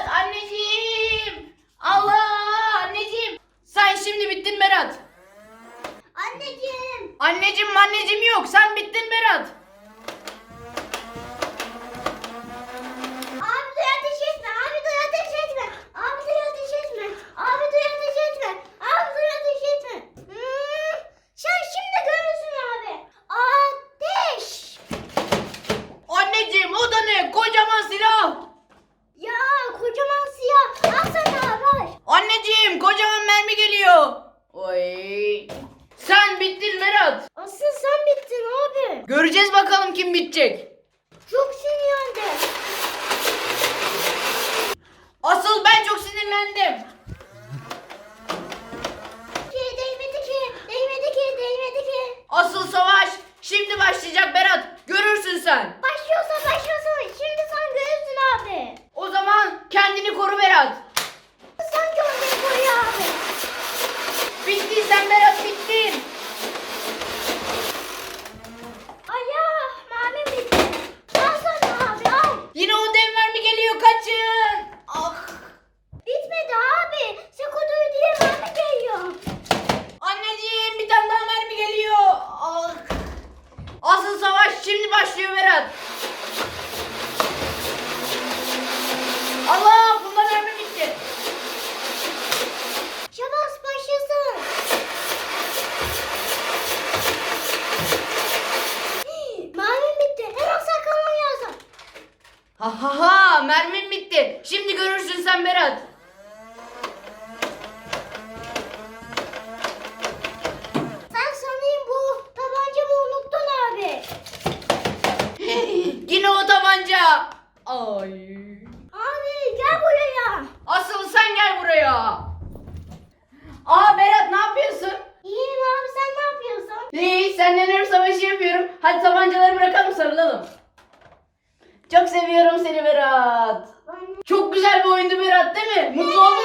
Berat anneciğim. Allah anneciğim. Sen şimdi bittin Berat. Anneciğim. Anneciğim anneciğim yok. Sen bittin Berat. Sen bittin Berat. Asıl sen bittin abi. Göreceğiz bakalım kim bitecek. Çok sinirlendim. Asıl ben çok sinirlendim. Ki değmedi ki. Değmedi ki. Değmedi ki. Asıl savaş şimdi başlayacak Berat. Görürsün sen. Başlıyorsa başlıyorsa. Şimdi sen görürsün abi. O zaman kendini koru Berat. Sen kendini koru abi. Bittin sen Berat bittin. Ay ya. Mermim bitti. Al sana abi al. Yine o dev mermi geliyor kaçın. Ah. Bitmedi abi. Sekuduyu diye mermi geliyor. Anneciğim bir tane daha mermi geliyor. Ah. Asıl savaş şimdi başlıyor Berat. Allah bunda mermi bitti. Şabas başlasın. Mermim bitti. Hemen saklanmam lazım. Ha ha ha mermim bitti. Şimdi görürsün sen Berat. Ay. Abi gel buraya. Asıl sen gel buraya. Aa Berat ne yapıyorsun? İyiyim abi sen ne yapıyorsun? İyi seninle nerf savaşı yapıyorum. Hadi tabancaları bırakalım sarılalım. Çok seviyorum seni Berat. Ben... Çok güzel bir oyundu Berat değil mi? Mutlu oldun.